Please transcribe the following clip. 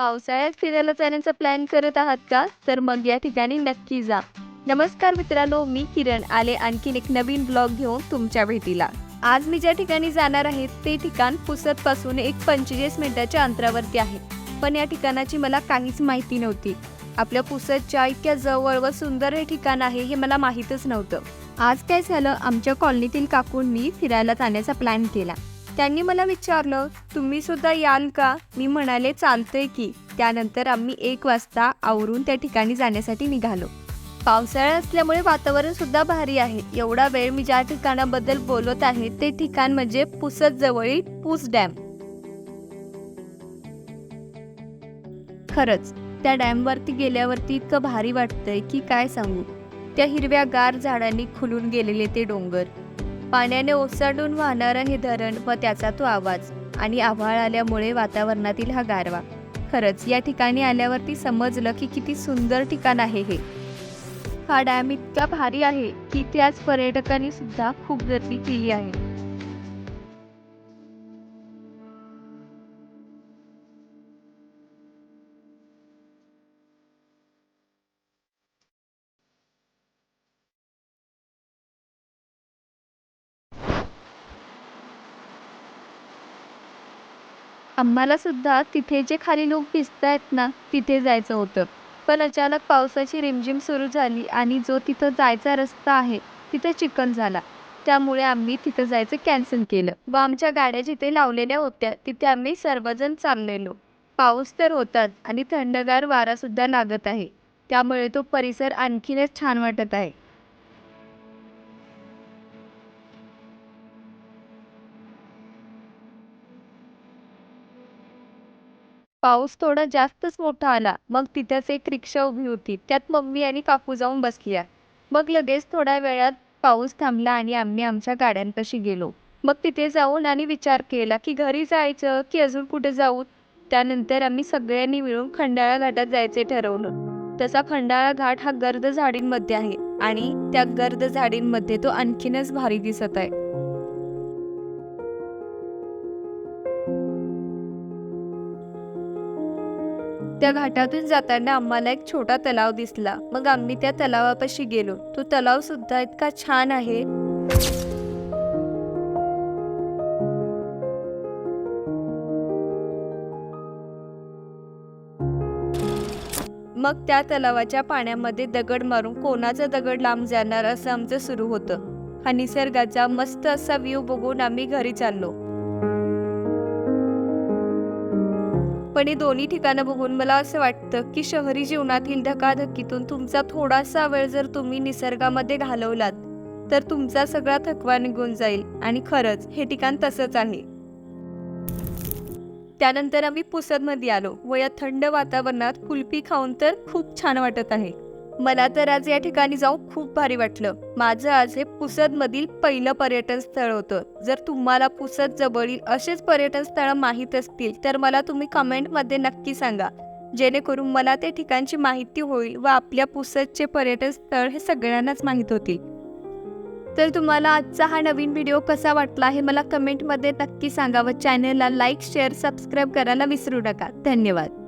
पावसाळ्यात फिरायला जाण्याचा प्लॅन करत आहात का? तर मग या ठिकाणी नक्की जा. नमस्कार मित्रांनो मी किरण. आले आणखीन एक नवीन ब्लॉग घेऊन तुमच्या भेटीला. आज मी ज्या ठिकाणी जाणार आहे ते ठिकाण पुसदपासून एक पंचेचाळीस मिनिटाच्या अंतरावरती आहे. पण या ठिकाणाची मला काहीच माहिती नव्हती. आपल्या पुसदच्या इतक्या जवळ व सुंदर हे ठिकाण आहे हे मला माहीतच नव्हतं. आज काय झालं आमच्या कॉलनीतील काकूंनी फिरायला जाण्याचा प्लॅन केला. त्यांनी मला विचारलं तुम्ही सुद्धा याल का? मी म्हणाले चालतंय की. त्यानंतर आम्ही एक वाजता आवरून त्या ठिकाणी जाण्यासाठी निघालो. पावसाळा असल्यामुळे वातावरण सुद्धा भारी आहे. एवढा वेळ मी ज्या ठिकाणाबद्दल बोलत आहे ते ठिकाण म्हणजे पुसद जवळील पूस डॅम. खरंच त्या डॅमवरती गेल्यावरती इतकं भारी वाटतंय की काय सांगू. त्या हिरव्या गार झाडांनी खुलून गेलेले ते डोंगर. पाण्याने ओसाडून वाहणारं हे धरण व त्याचा तो आवाज आणि आभाळ आल्यामुळे वातावरणातील हा गारवा. खरंच या ठिकाणी आल्यावरती समजलं की किती सुंदर ठिकाण आहे हे. हा डॅम इतका भारी आहे की त्याच पर्यटकांनी सुद्धा खूप गर्दी केली आहे. आम्हालासुद्धा तिथे जे खाली लोक भिजत आहेत ना तिथे जायचं होतं. पण अचानक पावसाची रिमझिम सुरू झाली आणि जो तिथं जायचा रस्ता आहे तिथं चिखल झाला. त्यामुळे आम्ही तिथं जायचं कॅन्सल केलं. व आमच्या गाड्या जिथे लावलेल्या होत्या तिथे आम्ही सर्वजण चाललेलो. पाऊस तर होताच आणि थंडगार वारासुद्धा लागत आहे. त्यामुळे तो परिसर आणखीनच छान वाटत आहे. पाऊस थोडा जास्तच मोठा आला मग तिथेच एक रिक्षा उभी होती. त्यात मम्मी आणि काकू जाऊन बसल्या. मग लगेच थोड्या वेळात पाऊस थांबला आणि आम्ही आमच्या गाड्यांपाशी गेलो. मग तिथे जाऊन आणि विचार केला की घरी जायचं की अजून कुठे जाऊ? त्यानंतर आम्ही सगळ्यांनी मिळून खंडाळा घाटात जायचे ठरवलं. तसा खंडाळा घाट हा गर्द झाडींमध्ये आहे आणि त्या गर्द झाडींमध्ये तो आणखीनच भारी दिसत आहे. त्या घाटातून जाताना आम्हाला एक छोटा तलाव दिसला. मग आम्ही त्या तलावापाशी गेलो. तो तलाव सुद्धा इतका छान आहे. मग त्या तलावाच्या पाण्यामध्ये दगड मारून कोणाचा दगड लांब जाणार असं आमचं सुरू होतं. हा निसर्गाचा मस्त असा व्ह्यू बघून आम्ही घरी चाललो. पण हे दोन्ही ठिकाणं बघून मला असं वाटतं की शहरी जीवनातील धकाधकीतून तुमचा थोडासा वेळ जर तुम्ही निसर्गामध्ये घालवलात तर तुमचा सगळा थकवा निघून जाईल आणि खरंच हे ठिकाण तसंच आहे. त्यानंतर आम्ही पुसदमध्ये आलो. व या थंड वातावरणात कुल्फी खाऊन तर खूप छान वाटत आहे. मला तर आज या ठिकाणी जाऊन खूप भारी वाटलं. माझं आज हे पुसदमधील पहिलं पर्यटन स्थळ होतं. जर तुम्हाला पुसद जवळील असेच पर्यटन स्थळ माहीत असतील तर मला तुम्ही कमेंटमध्ये नक्की सांगा. जेणेकरून मला त्या ठिकाणची माहिती होईल व आपल्या पुसदचे पर्यटन स्थळ हे सगळ्यांनाच माहीत होतील. तर तुम्हाला आजचा हा नवीन व्हिडिओ कसा वाटला हे मला कमेंटमध्ये नक्की सांगा व चॅनलला लाईक शेअर सबस्क्राईब करायला विसरू नका. धन्यवाद.